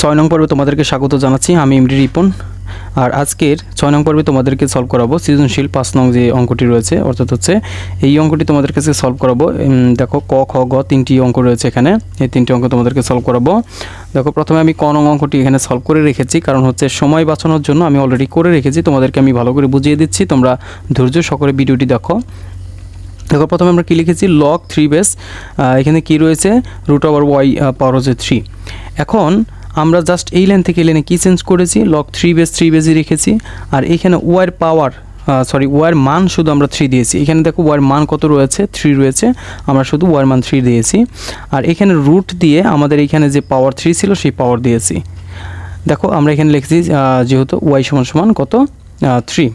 ছয় নং পর্বে তোমাদেরকে স্বাগত জানাচ্ছি। আমি ইমরি রিপন। আর আজকের ছয় নং পর্বে তোমাদেরকে সলভ করাবো সৃজনশীল পাঁচ নং যে অঙ্কটি রয়েছে, অর্থাৎ হচ্ছে এই অঙ্কটি তোমাদের কাছে সলভ করাবো। দেখো, ক, খ, গ তিনটি অঙ্ক রয়েছে এখানে। এই তিনটি অঙ্ক তোমাদেরকে সলভ করাবো। দেখো, প্রথমে আমি ক নং অঙ্কটি এখানে সলভ করে রেখেছি, কারণ হচ্ছে সময় বাঁচানোর জন্য আমি অলরেডি করে রেখেছি। তোমাদেরকে আমি ভালো করে বুঝিয়ে দিচ্ছি, তোমরা ধৈর্য সকলে ভিডিওটি দেখো। দেখো, প্রথমে আমরা কী লিখেছি? লগ থ্রি বেস এখানে কি রয়েছে? রুট ওভার ওয়াই পাওয়ার হচ্ছে থ্রি এখন আমরা জাস্ট এই লাইন থেকে এই লাইনে কী চেঞ্জ করেছি লক থ্রি বেস থ্রি বেসই রেখেছি। আর এইখানে ওয়ার পাওয়ার সরি ওয়ার মান শুধু আমরা থ্রি দিয়েছি। এখানে দেখো ওয়ার মান কত রয়েছে? থ্রি রয়েছে। আমরা শুধু ওয়ার মান থ্রি দিয়েছি। আর এখানে রুট দিয়ে আমাদের এখানে যে পাওয়ার থ্রি ছিল, সেই পাওয়ার দিয়েছি। দেখো, আমরা এখানে লিখেছি যেহেতু ওয়াই সমান সমান কত? থ্রি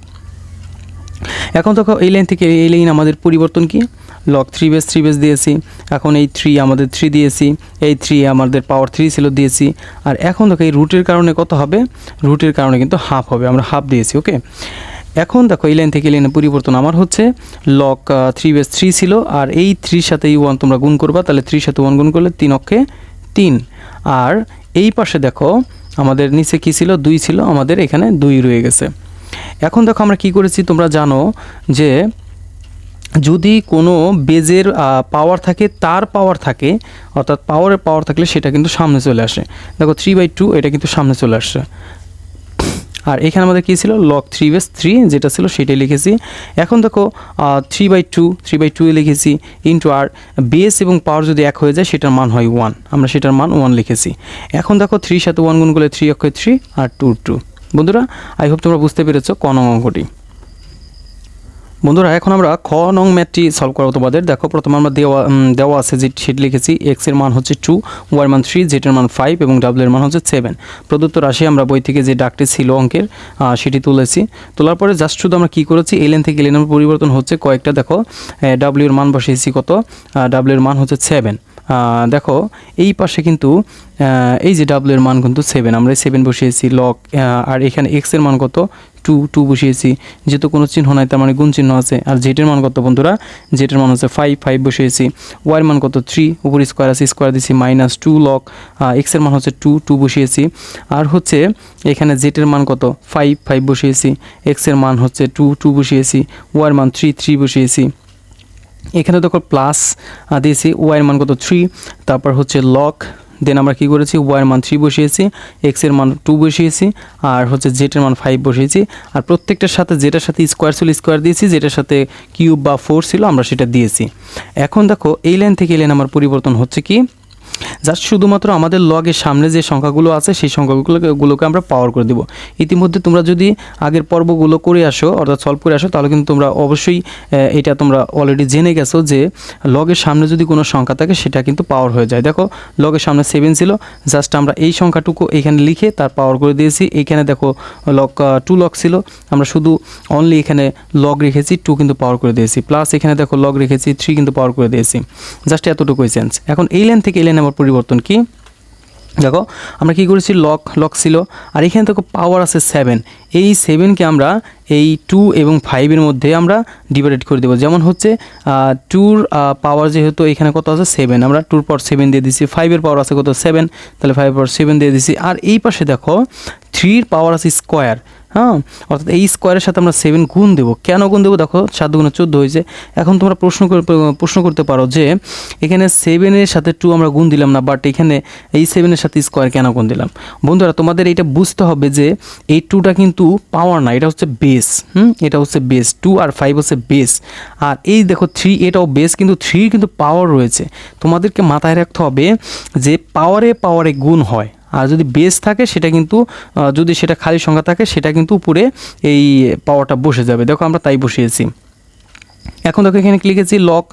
এখন দেখো, এই লাইন থেকে, এই লাইন আমাদের পরিবর্তন কি? Log three base three base দিয়েছি। এখন এই থ্রি আমাদের থ্রি দিয়েছি। এই থ্রি আমাদের পাওয়ার থ্রি ছিল দিয়েছি। আর এখন দেখো এই রুটের কারণে কত হবে? রুটের কারণে কিন্তু হাফ হবে। আমরা হাফ দিয়েছি ওকে এখন দেখো এই লাইন থেকে এই লাইনে পরিবর্তন আমার হচ্ছে। লক থ্রি বেস থ্রি ছিল। আর এই থ্রির সাথে এই ওয়ান তোমরা গুণ করবা। তাহলে থ্রির সাথে ওয়ান গুণ করলে তিন অক্ষে তিন। আর এই পাশে দেখো আমাদের নিচে কি ছিল? দুই ছিল। আমাদের এখানে দুই রয়ে গেছে। এখন দেখো আমরা কি করেছি? তোমরা জানো যে যদি কোনো বেজের পাওয়ার থাকে, তার পাওয়ার থাকে, অর্থাৎ পাওয়ারের পাওয়ার থাকলে সেটা কিন্তু সামনে চলে আসে। দেখো থ্রি বাই টু এটা কিন্তু সামনে চলে আসছে। আর এখানে আমাদের কী ছিল? লক থ্রি বেস থ্রি যেটা ছিল সেটাই লিখেছি। এখন দেখো three by two three by two লিখেছি ইন্টু আর বেস এবং পাওয়ার যদি এক হয়ে যায়, সেটার মান হয় ওয়ান আমরা সেটার মান ওয়ান লিখেছি। এখন দেখো থ্রির সাথে ওয়ান গুণ করলে থ্রি অক্ষয় থ্রি আর টু টু বন্ধুরা আই হোপ তোমরা বুঝতে পেরেছ ক নং অঙ্কটি। বন্ধুরা, এখন আমরা খ নং ম্যাথটি সলভ করাবো তোমাদের। দেখো, প্রথমে আমরা দেওয়া দেওয়া আছে যে সেটি লিখেছি এক্সের মান হচ্ছে টু ওয়ার মান থ্রি জেটের মান ফাইভ এবং ডাব্লিউ এর মান হচ্ছে সেভেন প্রদত্ত রাশি আমরা বই থেকে যে ডাকটি ছিল অঙ্কের সেটি তুলেছি। তোলার পরে জাস্ট শুধু আমরা কী করেছি এলেন থেকে এলেন পরিবর্তন হচ্ছে কয়েকটা, দেখো ডাব্লিউ এর মান বসিয়েছি কত? ডাব্লিউ এর মান হচ্ছে সেভেন দেখো, এই পাশে কিন্তু এই যে ডাব্লিউ এর মান কিন্তু সেভেন আমরা সেভেন বসিয়েছি লক আর এখানে এক্সের মান কত? টু টু বসিয়েছি, যেহেতু কোনো চিহ্ন নাই, তার মানে গুণ চিহ্ন আছে। আর জেটের মান কত বন্ধুরা? জেটের মান হচ্ছে ফাইভ ফাইভ বসিয়েছি। ওয়ার মান কত? থ্রি উপর স্কোয়ার আছে স্কোয়ার দিয়েছি মাইনাস টু লক এক্সের মান হচ্ছে টু টু বসিয়েছি। আর হচ্ছে এখানে জেটের মান কত? ফাইভ ফাইভ বসিয়েছি। এক্সের মান হচ্ছে টু টু বসিয়েছি। ওয়ার মান থ্রি থ্রি বসিয়েছি। এখানে দেখো প্লাস দিয়েছি ওয়াইয়ের মান কত? থ্রি তারপর হচ্ছে লক দেন আমরা কি করেছি? ওয়াইয়ের মান থ্রি বসিয়েছি এক্সের মান টু বসিয়েছি, আর হচ্ছে জেটের মান ফাইভ বসিয়েছি। আর প্রত্যেকটার সাথে যেটার সাথে স্কোয়ার ছিল স্কোয়ার দিয়েছি, যেটার সাথে কিউব বা ফোর ছিল, আমরা সেটা দিয়েছি। এখন দেখো, এই লাইন থেকে এই লাইন আমার পরিবর্তন হচ্ছে কি? জাস্ট শুধুমাত্র আমাদের লগের সামনে যে সংখ্যাগুলো আছে, সেই সংখ্যাগুলোকে আমরা পাওয়ার করে দেবো। ইতিমধ্যে তোমরা যদি আগের পর্বগুলো করে আসো, অর্থাৎ সলভ করে আসো, তাহলে কিন্তু তোমরা অবশ্যই এটা তোমরা অলরেডি জেনে গেছো যে লগের সামনে যদি কোনো সংখ্যা থাকে, সেটা কিন্তু পাওয়ার হয়ে যায়। দেখো লগের সামনে সেভেন ছিল জাস্ট আমরা এই সংখ্যাটুকু এখানে লিখে তার পাওয়ার করে দিয়েছি। এখানে দেখো লক টু লক ছিল, আমরা শুধু অনলি এখানে লগ রেখেছি টু কিন্তু পাওয়ার করে দিয়েছি। প্লাস এখানে দেখো লগ রেখেছি থ্রি কিন্তু পাওয়ার করে দিয়েছি। জাস্ট এতটুকুই চেঞ্জ এখন এই লাইন থেকে এই আমার পরিবর্তন কি? দেখো, আমরা কি করেছি? লক লক ছিল। আর এখানে দেখো পাওয়ার আছে সেভেন এই সেভেনকে আমরা, এই টু এবং ফাইভের মধ্যে আমরা ডিভাইডেড করে দেবো। যেমন হচ্ছে টুর পাওয়ার যেহেতু এখানে কত আছে? সেভেন আমরা টুর পর সেভেন দিয়ে দিচ্ছি ফাইভের পাওয়ার আছে কত? সেভেন তাহলে ফাইভের পর সেভেন দিয়ে দিচ্ছি আর এই পাশে দেখো থ্রির পাওয়ার আছে স্কোয়ার হ্যাঁ? অর্থাৎ এই স্কোয়ারের সাথে আমরা সেভেন গুণ দেবো। কেন গুণ দেবো? দেখো, সাত গুণে চোদ্দ হয়েছে। এখন তোমরা প্রশ্ন প্রশ্ন করতে পারো যে, এখানে সেভেনের সাথে টু আমরা গুণ দিলাম না বাট এখানে এই সেভেনের সাথে স্কোয়ার কেন গুণ দিলাম? বন্ধুরা, তোমাদের এটা বুঝতে হবে যে, এই টুটা কিন্তু পাওয়ার না, এটা হচ্ছে বেস হুম? এটা হচ্ছে বেস টু আর ফাইভ হচ্ছে বেস আর এই দেখো থ্রি এটাও বেস কিন্তু থ্রির কিন্তু পাওয়ার রয়েছে। তোমাদেরকে মাথায় রাখতে হবে যে পাওয়ারে পাওয়ারে গুণ হয়। আর যদি বেস থাকে, সেটা কিন্তু যদি সেটা খালি সংখ্যা থাকে, সেটা কিন্তু উপরে এই পাওয়ারটা বসে যাবে। দেখো আমরা তাই বসিয়েছি। এখন দেখো এখানে লিখেছি লক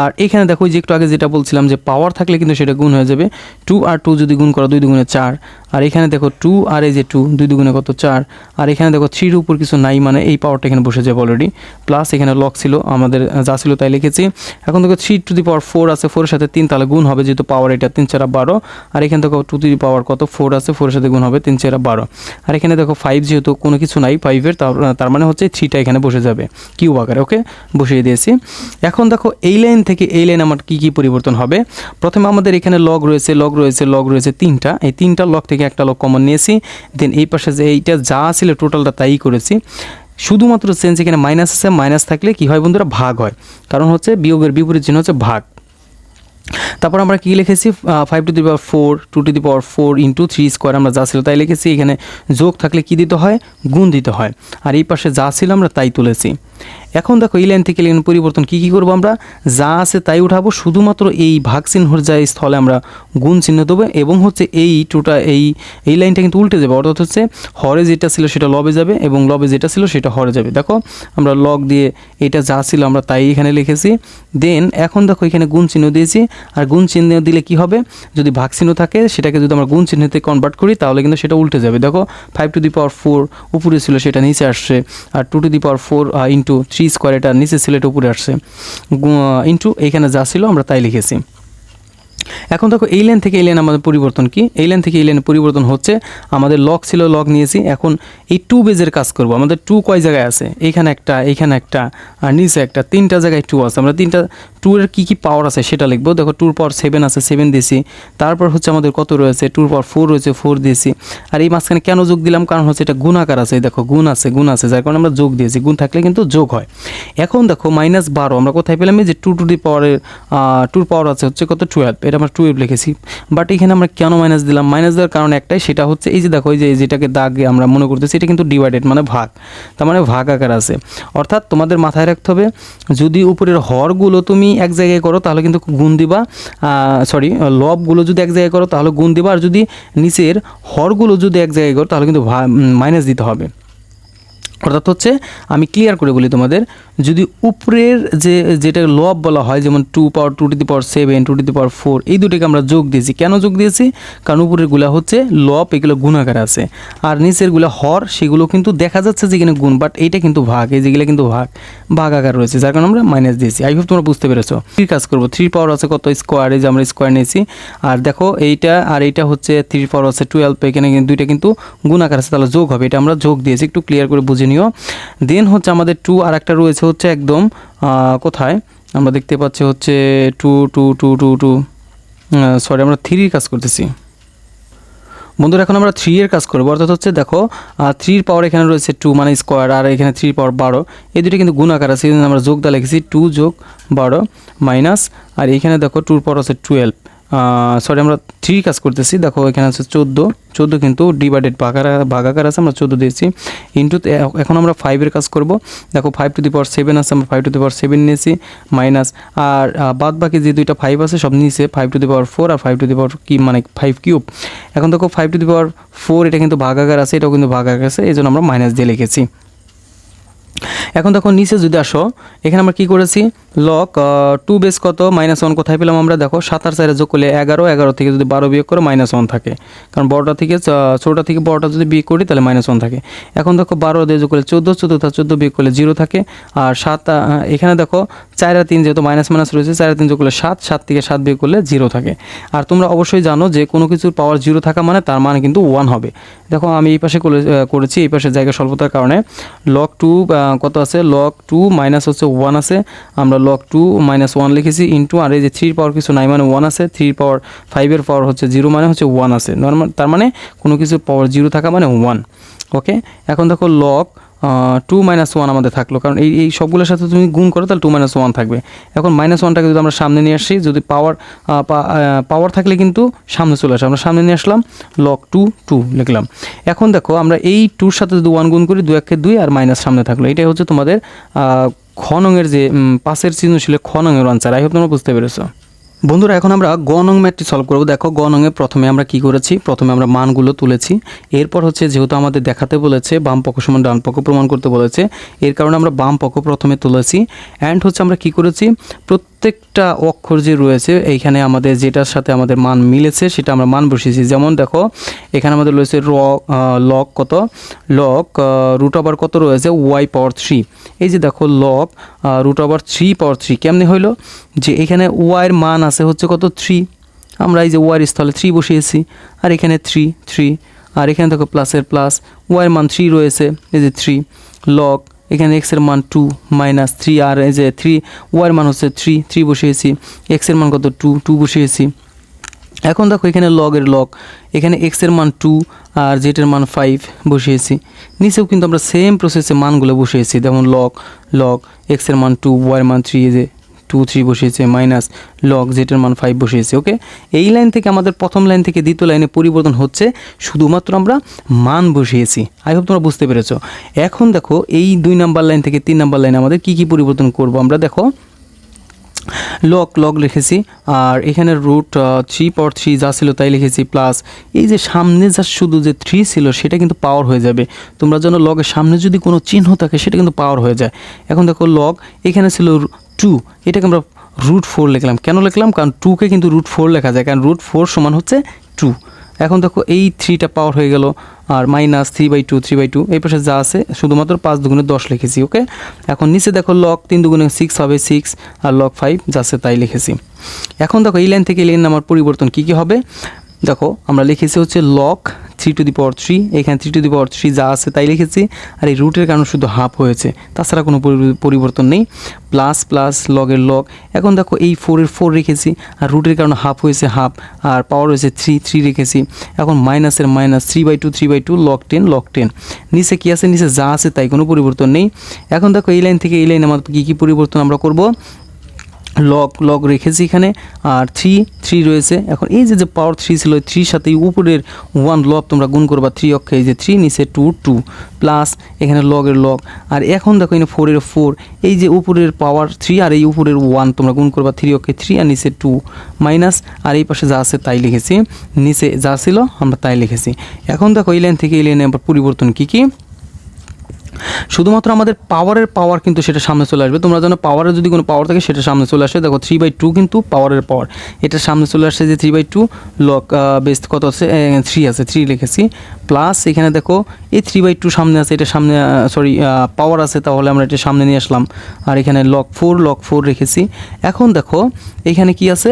আর এখানে দেখো যে একটু আগে যেটা বলছিলাম যে পাওয়ার থাকলে কিন্তু সেটা গুণ হয়ে যাবে। টু আর টু যদি গুণ করা, দুই দুগুণে চার। আর এখানে দেখো টু আর এই যে টু দুই দুগুণে কত চার? আর এখানে দেখো থ্রির উপর কিছু নাই মানে এই পাওয়ারটা এখানে বসে যাবে অলরেডি প্লাস এখানে লক ছিল, আমাদের যা ছিল তাই লিখেছি। এখন দেখো three to the power four আছে ফোরের সাথে তিন, তাহলে গুণ হবে যেহেতু পাওয়ার এটা তিন, চারা বারো। আর এখানে দেখো টু দি পাওয়ার কত? ফোর আছে ফোরের সাথে গুণ হবে তিন, চারা বারো। আর এখানে দেখো ফাইভ যেহেতু কোনো কিছু নাই ফাইভের তার মানে হচ্ছে থ্রিটা এখানে বসে যাবে। কিউ আকারে ওকে বসিয়ে দিয়েছি। এখন দেখো এই লাইন থেকে এই লাইন আমার কি কি পরিবর্তন হবে? প্রথমে আমাদের এখানে লগ রয়েছে লগ রয়েছে লগ রয়েছে তিনটা। এই তিনটা লগ থেকে একটা লক কমন নিয়েছি। দেন এই পাশে যে এইটা যা ছিল টোটালটা তাই করেছি। শুধুমাত্র চেঞ্জ এখানে মাইনাস আছে মাইনাস থাকলে কি হয় বন্ধুরা? ভাগ হয়। কারণ হচ্ছে বিয়োগের বিপরীত চিহ্ন হচ্ছে ভাগ। তারপর আমরা কী লিখেছি? Five to the power four two to the power four into three square আমরা যা ছিল তাই লিখেছি। এখানে যোগ থাকলে কী দিতে হয়? গুণ দিতে হয়। আর এই পাশে যা ছিল আমরা তাই তুলেছি। এখন দেখো, এই লাইন থেকে লাইন পরিবর্তন কী কী করব আমরা? যা আছে তাই উঠাবো, শুধুমাত্র এই ভাগ চিহ্নর স্থলে আমরা গুণ চিহ্ন দেবো এবং হচ্ছে এই টুটা এই এই লাইনটা কিন্তু উল্টে যাবে। অর্থাৎ হচ্ছে হরে যেটা ছিল সেটা লবে যাবে এবং লবে যেটা ছিল সেটা হরে যাবে। দেখো, আমরা লগ দিয়ে এটা যা ছিল আমরা তাই এখানে লিখেছি। দেন এখন দেখো এখানে গুণ চিহ্ন দিয়েছি। আর গুণ চিহ্ন দিলে কি হবে? যদি ভাগ থাকে, সেটাকে যদি আমরা গুণ চিহ্নতে কনভার্ট করি, তাহলে কিন্তু সেটা উল্টে যাবে। দেখো five to the power four উপরে ছিল সেটা নিচে আসছে। আর two to the power four into three square, এটা নিচে ছিল এটা উপরে আসছে। ইন্টু এইখানে যা ছিল আমরা তাই লিখেছি। এখন দেখো, এই লাইন থেকে এই লাইন আমাদের পরিবর্তন কি? এই লাইন থেকে এই লেন পরিবর্তন হচ্ছে, আমাদের লক ছিল লক নিয়েছি, এখন এই টু বেজের কাজ করব। আমাদের টু কয় জায়গায় আছে? এইখানে একটা এইখানে একটা, আর নিচে একটা, তিনটা জায়গায় টু আছে। আমরা তিনটা টু এর কী কী পাওয়ার আছে সেটা লিখব। দেখো টুর পাওয়ার সেভেন আছে সেভেন দিয়েছি তারপর হচ্ছে আমাদের কত রয়েছে? টুর পাওয়ার ফোর রয়েছে ফোর দিয়েছি আর এই মাঝখানে কেন যোগ দিলাম? কারণ হচ্ছে এটা গুণ আকার আছে। দেখো, গুণ আছে গুণ আছে, যার কারণে আমরা যোগ দিয়েছি। গুণ থাকলে কিন্তু যোগ হয়। এখন দেখো মাইনাস বারো, আমরা কোথায় পেলাম? যে টু টু ডি পাওয়ারের টুর পাওয়ার আছে, হচ্ছে কত? টুয়েলভ এটা আমরা টুয়েলভ লিখেছি। বাট এখানে আমরা কেন মাইনাস দিলাম? মাইনাস দেওয়ার কারণ একটাই, সেটা হচ্ছে এই যে দেখো, এই যে যেটাকে দাগ আমরা মনে করতেছি, এটা কিন্তু ডিভাইডেড মানে ভাগ। তার মানে ভাগ আকার আছে। অর্থাৎ তোমাদের মাথায় রাখতে হবে, যদি উপরের হরগুলো তুমি এক জায়গায় করো, তাহলে কিন্তু গুণ দিবা। সরি লবগুলো যদি এক জায়গায় করো, তাহলে গুণ দিবা। আর যদি নিচের হরগুলো যদি এক জায়গায় করো, তাহলে কিন্তু মাইনাস দিতে হবে। অর্থাৎ হচ্ছে আমি ক্লিয়ার করে বলি তোমাদের, যদি উপরের যে, যেটা লব বলা হয়, যেমন two power two to the power seven two to the power four এই দুটোকে আমরা যোগ দিয়েছি। কেন যোগ দিয়েছি? কারণ উপরেরগুলা হচ্ছে লব এগুলো গুণাকার আছে। আর নিচেরগুলা হর, সেগুলো কিন্তু দেখা যাচ্ছে যে এখানে গুণ বাট এইটা কিন্তু ভাগ, এই যেগুলো কিন্তু ভাগ ভাগ আকার রয়েছে, যার কারণে আমরা মাইনাস দিয়েছি। আই হোপ তোমরা বুঝতে পেরেছ। থ্রি কাজ করব থ্রি পাওয়ার আছে কত? স্কোয়ার এই যে আমরা স্কোয়ার নিয়েছি। আর দেখো, এইটা, আর এইটা হচ্ছে থ্রি পাওয়ার আছে টুয়েলভ এখানে দুইটা কিন্তু গুণাকার আছে, তাহলে যোগ হবে। এটা আমরা যোগ দিয়েছি, একটু ক্লিয়ার করে বুঝে নিও দেন হচ্ছে আমাদের টু আর একটা রয়েছে হচ্ছে একদম কোথায়? আমরা দেখতে পাচ্ছি হচ্ছে two two two two two sorry আমরা থ্রির কাজ করতেছি। বন্ধুরা, এখন আমরা থ্রি এর কাজ করব। অর্থাৎ হচ্ছে দেখো থ্রির পাওয়ার এখানে রয়েছে টু মানে স্কোয়ার আর এখানে থ্রি পাওয়ার বারো। এই দুটো কিন্তু গুণাকার আছে আমরা যোগ দা লিখেছি টু যোগ বারো মাইনাস আর এখানে দেখো টুর পাওয়ার আছে টুয়েলভ সরি আমরা থ্রি কাজ করতেছি। দেখো, এখানে আছে চোদ্দ। চোদ্দ কিন্তু ডিভাইডেড ভাগার ভাগাকার আছে, আমরা চোদ্দ দিয়েছি। ইন্টু এখন আমরা ফাইভের কাজ করব। দেখো five to the power seven আছে, আমরা five to the power seven নিয়েছি মাইনাস আর বাদ বাকি যে দুইটা ফাইভ আছে, সব নিয়েছে five to the power four R five to the power কি মানে ফাইভ কিউব এখন দেখো five to the power four এটা কিন্তু ভাগাকার আছে, এটাও কিন্তু ভাগাকার আছে, এই জন্য আমরা মাইনাস দিয়ে লিখেছি। এখন দেখো নিচে যদি আসো, এখানে আমরা কি করেছি? লক টু বেস কত? মাইনাস ওয়ান কোথায় পেলাম আমরা? দেখো সাত সাতার চারে যোগ করলে এগারো এগারো থেকে যদি বারো বিয়োগ করো মাইনাস ওয়ান থাকে। কারণ বড়টা থেকে ছোটোটা থেকে বড়টা যদি বিয়োগ করি, তাহলে মাইনাস ওয়ান থাকে। এখন দেখো, বারো দিয়ে যোগ করলে চোদ্দ চোদ্দ তার চোদ্দ বিয়োগ করলে জিরো থাকে। আর সাত এখানে দেখো, চার আর তিন যেহেতু মাইনাস মাইনাস রয়েছে, চার আর তিন যোগ করলে সাত সাত থেকে সাত বিয়োগ করলে জিরো থাকে। আর তোমরা অবশ্যই জানো যে কোনো কিছুর পাওয়ার জিরো থাকা মানে তার মানে কিন্তু ওয়ান হবে। দেখো, আমি এই পাশে করেছি এই পাশে জায়গা স্বল্পতার কারণে। লক টু কত আছে লক টু মাইনাস হচ্ছে ওয়ান আছে। আমরা লক টু মাইনাস ওয়ান লিখেছি ইন্টু আর এই যে থ্রির পাওয়ার কিছু নাই মানে ওয়ান আছে থ্রির পাওয়ার ফাইভের পাওয়ার হচ্ছে জিরো মানে হচ্ছে ওয়ান আছে। নর্মাল তার মানে কোনো কিছুর পাওয়ার জিরো থাকা মানে ওয়ান ওকে এখন দেখো লক টু মাইনাস ওয়ান আমাদের থাকল। কারণ এই এই সবগুলোর সাথে তুমি গুণ করো, তাহলে টু মাইনাস ওয়ান থাকবে। এখন মাইনাস ওয়ানটাকে যদি আমরা সামনে নিয়ে আসি, যদি পাওয়ার পাওয়ার থাকলে কিন্তু সামনে চলে আসে। আমরা সামনে নিয়ে আসলাম লক টু টু লিখলাম। এখন দেখো, আমরা এই টুর সাথে যদি ওয়ান গুণ করি দু একে দুই আর মাইনাস সামনে থাকল। এটাই হচ্ছে তোমাদের খনঙের যে পাশের চিহ্ন ছিল খনঙের আনসার আই হোপ তোমরা বুঝতে পেরেছ। বন্ধুরা, এখন আমরা গ নং ম্যাটটি সলভ করব। দেখো গ নংয়ে প্রথমে আমরা কি করেছি? প্রথমে আমরা মানগুলো তুলেছি। এরপর হচ্ছে, যেহেতু আমাদের দেখাতে বলেছে, বাম পক্ষ সমান ডান পক্ষ প্রমাণ করতে বলেছে, এর কারণে আমরা বাম পক্ষ প্রথমে তুলেছি। অ্যান্ড হচ্ছে আমরা কি করেছি? প্রত্যেকটা অক্ষর যে রয়েছে, এইখানে আমাদের যেটার সাথে আমাদের মান মিলেছে, সেটা আমরা মান বসিয়েছি। যেমন দেখো, এখানে আমাদের রয়েছে র লক কত? লক রুট ওভার কত রয়েছে? ওয়াই পাওয়ার থ্রি এই যে দেখো log root over three power three কেমনি হইল? যে এখানে ওয়াইয়ের মান আছে হচ্ছে কত? থ্রি আমরা এই যে ওয়াইয়ের স্থলে থ্রি বসিয়েছি, আর এখানে থ্রি থ্রি আর এখানে দেখো প্লাসের প্লাস ওয়াইয়ের মান থ্রি রয়েছে, এই যে থ্রি লক এখানে এক্সের মান টু মাইনাস থ্রি আর এই যে থ্রি ওয়ার মান হচ্ছে থ্রি থ্রি বসিয়েছি এক্সের মান কত টু টু বসিয়েছি। এখন দেখো এখানে লগের লগ এখানে এক্সের মান টু আর জেটের মান ফাইভ বসিয়েছি। নিচেও কিন্তু আমরা সেম প্রসেসে মানগুলো বসিয়েছি, যেমন লগ লগ এক্সের মান টু ওয়ার মান থ্রি যে টু থ্রি বসিয়েছে মাইনাস লগ জেটের মান ফাইভ বসিয়েছে ওকে এই লাইন থেকে আমাদের প্রথম লাইন থেকে দ্বিতীয় লাইনে পরিবর্তন হচ্ছে, শুধুমাত্র আমরা মান বসিয়েছি। আই হোপ তোমরা বুঝতে পেরেছ। এখন দেখো, এই দুই নাম্বার লাইন থেকে তিন নাম্বার লাইনে আমাদের কি কি পরিবর্তন করব? আমরা দেখো লক লক লিখেছি, আর এখানে রুট থ্রি পর থ্রি যা ছিল তাই লিখেছি প্লাস এই যে সামনে যা শুধু যে থ্রি ছিল, সেটা কিন্তু পাওয়ার হয়ে যাবে। তোমরা যেন লগের সামনে যদি কোনো চিহ্ন থাকে, সেটা কিন্তু পাওয়ার হয়ে যায়। এখন দেখো লগ এখানে ছিল টু এটাকে আমরা রুট ফোর লিখলাম। কেন লিখলাম? কারণ টুকে কিন্তু রুট ফোর লেখা যায়, কারণ রুট ফোর সমান হচ্ছে টু এখন দেখো এই থ্রিটা পাওয়ার হয়ে গেল, আর minus three by two three by two এই পাশে যা আছে, শুধুমাত্র পাঁচ দুগুণে দশ লিখেছি ওকে এখন নিচে দেখো লক তিন দুগুণে সিক্স হবে সিক্স আর লক ফাইভ যা আছে তাই লিখেছি। এখন দেখো এই লাইন থেকে এই লাইন আমার পরিবর্তন কী কী হবে? দেখো, আমরা লিখেছি হচ্ছে log three to the power three এখানে three to the power three যা আছে তাই লিখেছি। আর এই রুটের কারণে শুধু হাফ হয়েছে। তাছাড়া কোনো পরি- পরিবর্তন নেই। প্লাস প্লাস লগের লগ এখন দেখো এই ফোরের ফোর রেখেছি। আর রুটের কারণে হাফ হয়েছে হাফ আর পাওয়ার হয়েছে থ্রি থ্রি রেখেছি। এখন মাইনাসের minus three by two three by two log ten log ten নিচে কী আছে? নিচে যা আছে তাই কোনো পরিবর্তন নেই। এখন দেখো এই লাইন থেকে এই লাইনে আমাদের কী কী পরিবর্তন আমরা করব? লক লক রেখেছি এখানে, আর থ্রি থ্রি রয়েছে। এখন এই যে যে পাওয়ার থ্রি ছিল থ্রির সাথে উপরের ওয়ান লব তোমরা গুণ করবা থ্রি অক্ষে, এই যে থ্রি নিচে টু টু প্লাস এখানে লগের লগ আর এখন দেখো, এখানে ফোরের ফোর এই যে উপরের পাওয়ার থ্রি আর এই উপরের ওয়ান তোমরা গুণ করবা থ্রি অক্ষে থ্রি আর নিচে টু মাইনাস আর এই পাশে যা আছে তাই লিখেছি। নিচে যা ছিল, আমরা তাই লিখেছি। এখন দেখো, এই লাইন থেকে এই লাইনে আবার পরিবর্তন কী কী? শুধুমাত্র আমাদের পাওয়ারের পাওয়ার কিন্তু সেটা সামনে চলে আসবে। তোমরা জানো পাওয়ারের যদি কোনো পাওয়ার থাকে, সেটা সামনে চলে আসে। দেখো থ্রি বাই টু কিন্তু পাওয়ারের পাওয়ার এটা সামনে চলে আসছে যে three by two log base কত আছে? থ্রি আছে থ্রি লিখেছি। প্লাস এখানে দেখো, এই থ্রি বাই টু সামনে আছে, এটা সামনে সরি পাওয়ার আছে, তাহলে আমরা এটা সামনে নিয়ে আসলাম। আর এখানে লক ফোর লক ফোর রেখেছি। এখন দেখো, এখানে কি আছে?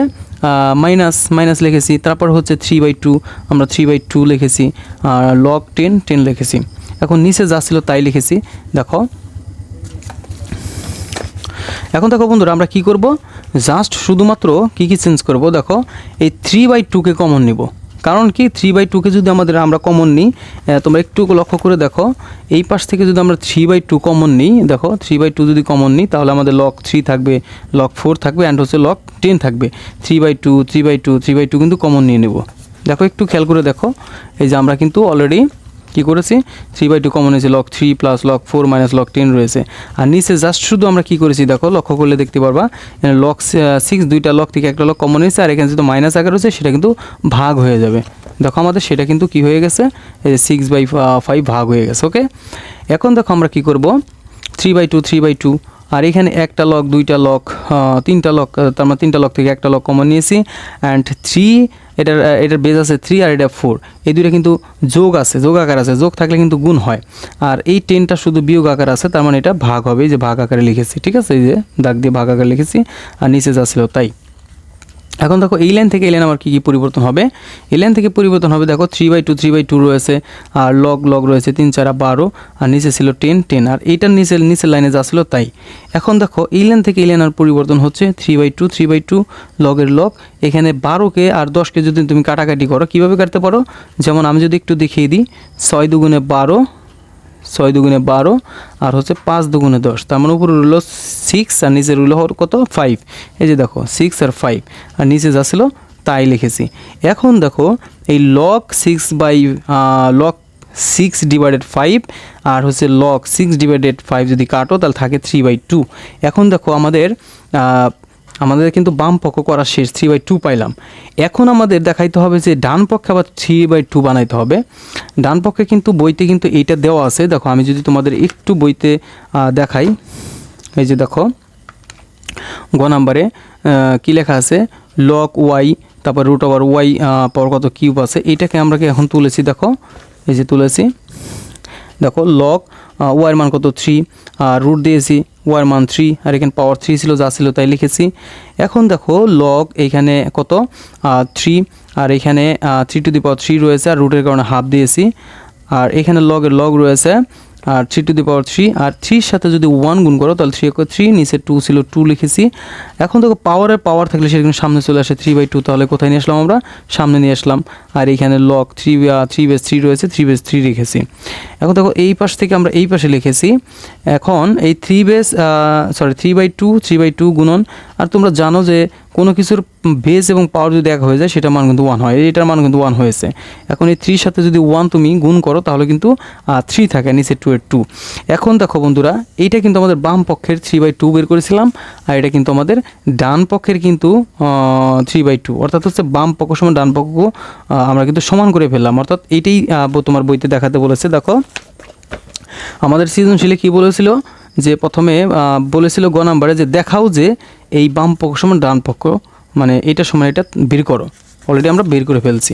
মাইনাস মাইনাস লিখেছি। তারপর হচ্ছে থ্রি বাই টু আমরা থ্রি বাই টু লিখেছি। আর লক টেন টেন লিখেছি। এখন নিচে যা ছিল তাই লিখেছি। দেখো। এখন দেখো বন্ধুরা, আমরা কি করব? জাস্ট শুধুমাত্র কি কি চেঞ্জ করব? দেখো, এই থ্রি বাই টুকে কমন নিব। কারণ কি? থ্রি বাই টুকে যদি আমাদের আমরা কমন নিই তোমরা একটু লক্ষ্য করে দেখো, এই পাশ থেকে যদি আমরা থ্রি বাই টু কমন নিই, দেখো থ্রি বাই টু যদি কমন নিই, তাহলে আমাদের লক থ্রি থাকবে লক ফোর থাকবে অ্যান্ড হচ্ছে লক টেন থাকবে। Three by two three by two three by two কিন্তু কমন নিয়ে নেব। দেখো, একটু খেয়াল করে দেখো, এই যে আমরা কিন্তু অলরেডি কী করেছি? থ্রি বাই টু কমন হয়েছে log three plus log four minus log ten রয়েছে। আর নিচে জাস্ট শুধু আমরা কী করেছি দেখো, লক্ষ্য করলে দেখতে পারবা লক সিক্স দুইটা লক থেকে একটা লক কমন হয়েছে, আর এখানে যেহেতু মাইনাস আকার রয়েছে, সেটা কিন্তু ভাগ হয়ে যাবে। দেখো আমাদের সেটা কিন্তু কি হয়ে গেছে? এই যে সিক্স বাই ফাইভ ভাগ হয়ে গেছে ওকে এখন দেখো আমরা কি করব? Three by two three by two আর এখানে একটা লক দুইটা লক তিনটা লক তার মানে তিনটা লক থেকে একটা লক কমন নিয়েছি অ্যান্ড থ্রি এটার এটার বেজ আছে থ্রি আর এটা ফোর এই দুইটা কিন্তু যোগ আছে, যোগ আকার আছে। যোগ থাকলে কিন্তু গুণ হয়। আর এই টেনটা শুধু বিয়োগ আকার আছে, তার মানে এটা ভাগ হবে। এই যে ভাগ আকারে লিখেছি, ঠিক আছে? এই যে দাগ দিয়ে ভাগ আকারে লিখেছি, আর নিচে যা ছিল তাই। এখন দেখো এই লাইন থেকে এই লাইন আমার কী কী পরিবর্তন হবে? এই লাইন থেকে পরিবর্তন হবে, দেখো three by two three by two রয়েছে, আর লগ লগ রয়েছে তিন, চারা বারো, আর নিচে ছিল টেন টেন আর এইটার নিচে, নিচের লাইনে যা ছিল তাই। এখন দেখো এই লাইন থেকে এই লাইন আর পরিবর্তন হচ্ছে three by two three by two লগের লগ এখানে বারোকে আর দশকে যদি তুমি কাটাকাটি করো, কীভাবে কাটতে পারো? যেমন আমি যদি একটু দেখিয়ে দিই, ছয় দুগুণে বারো ছয় দুগুণে বারো আর হচ্ছে পাঁচ দুগুণে দশ। তার মানে উপরে রইল সিক্স আর নিচে রইল কত? ফাইভ এই যে দেখো সিক্স আর ফাইভ আর নিচে যা ছিল তাই লিখেছি। এখন দেখো, এই log six by log six divided five আর হচ্ছে লক সিক্স ডিভাইডেড ফাইভ যদি কাটো, তাহলে থাকে থ্রি বাই টু এখন দেখো আমাদের আমাদের কিন্তু বাম পক্ষ করা শেষ থ্রি বাই টু পাইলাম। এখন আমাদের দেখাইতে হবে যে ডান পক্ষে আবার থ্রি বাই টু বানাইতে হবে। ডান পক্ষে কিন্তু বইতে কিন্তু এইটা দেওয়া আছে। দেখো, আমি যদি তোমাদের একটু বইতে দেখাই, এই যে দেখো, গ নাম্বারে কী লেখা আছে? লক ওয়াই তারপর রুট ওভার ওয়াই পর কত কিউব আছে? এইটাকে আমরা কি এখন তুলেছি? দেখো, এই যে তুলেছি। দেখো লক ওয়ার মান কত? থ্রি আর রুট দিয়েছি ওয়ার মান থ্রি আর এখানে পাওয়ার থ্রি ছিল, যা ছিল তাই লিখেছি। এখন দেখো লগ এইখানে কত? থ্রি আর এখানে three to the power three রয়েছে, আর রুটের কারণে হাফ দিয়েছি। আর এখানে লগের লগ রয়েছে আর three to the power three আর থ্রির সাথে যদি ওয়ান গুণ করো, তাহলে থ্রি একর থ্রি নিচে টু ছিল টু লিখেছি। এখন দেখো পাওয়ারের পাওয়ার থাকলে সেটা কিন্তু সামনে চলে আসে থ্রি বাই টু তাহলে কোথায় নিয়ে আসলাম আমরা? সামনে নিয়ে আসলাম। আর এখানে log three three base three রয়েছে থ্রি বেস থ্রি রেখেছি এখন দেখো এই পাশ থেকে আমরা এই পাশে লিখেছি। এখন এই three base sorry three by two three by two গুণন। আর তোমরা জানো যে কোনো কিছুর বেস এবং পাওয়ার যদি এক হয়ে যায় সেটা মান কিন্তু ওয়ান হয়। এটার মান কিন্তু ওয়ান হয়েছে। এখন এই থ্রির সাথে যদি ওয়ান তুমি গুণ করো, তাহলে কিন্তু থ্রি থাকে নিচে টু এর টু এখন দেখো বন্ধুরা, এইটা কিন্তু আমাদের বাম পক্ষের থ্রি বাই টু বের করেছিলাম, আর এটা কিন্তু আমাদের ডান পক্ষের কিন্তু থ্রি বাই টু অর্থাৎ হচ্ছে বাম পক্ষ সমান ডান পক্ষ আমরা কিন্তু সমান করে ফেললাম। অর্থাৎ এইটাই তোমার বইতে দেখাতে বলেছে। দেখো, আমাদের সৃজনশীলে কি বলেছিল? যে প্রথমে বলেছিল গ নাম্বারে যে দেখাও যে এই বাম পক্ষ সমান ডান পক্ষ মানে এটা সমান এটা বের করো। অলরেডি আমরা বের করে ফেলছি।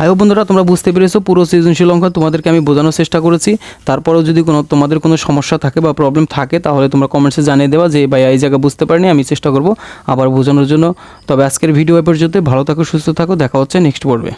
আয়ো বন্ধুরা, তোমরা বুঝতে পেরেছ পুরো সৃজনশীল অঙ্ক তোমাদেরকে আমি বোঝানোর চেষ্টা করেছি। তারপরেও যদি কোনো, তোমাদের কোনো সমস্যা থাকে বা প্রবলেম থাকে, তাহলে তোমরা কমেন্টসে জানিয়ে দেওয়া যে ভাই এই জায়গা বুঝতে পারিনি, আমি চেষ্টা করব আবার বোঝানোর জন্য। তবে আজকের ভিডিও পর্যন্ত ভালো থাকো, সুস্থ থাকো। দেখা হচ্ছে নেক্সট পর্বে।